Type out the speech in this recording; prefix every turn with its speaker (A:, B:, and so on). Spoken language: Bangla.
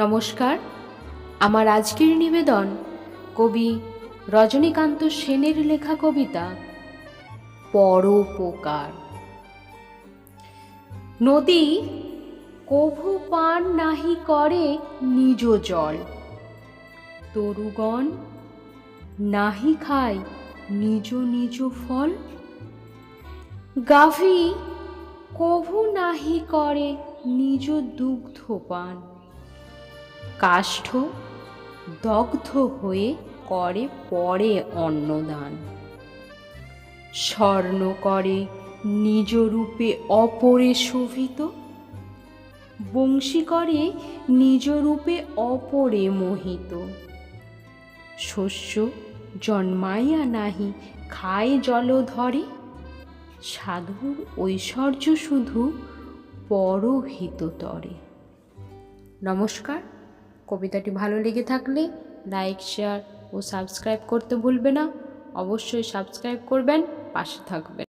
A: নমস্কার। আমার আজকের নিবেদন কবি রজনীকান্ত সেনের লেখা কবিতা, পরোপকার। নদী কভু পান নাহি করে নিজ জল। তরুগণ নাহি খায় নিজ নিজ ফল। গাভী কভু নাহি করে নিজ দুগ্ধ পান। কাষ্ঠ দগ্ধ হয়ে করে পরে অন্নদান। স্বর্ণ করে নিজ রূপে অপরে শোভিত। বংশী করে নিজ রূপে অপরে মোহিত। শস্য জন্মাইয়া নাহি, খায় জল ধরে। সাধুর ঐশ্বর্য শুধু পরহিততরে নমস্কার। কবিতাটি ভালো লেগে থাকলে লাইক, শেয়ার ও সাবস্ক্রাইব করতে ভুলবে না। অবশ্যই সাবস্ক্রাইব করবেন, পাশে থাকবেন।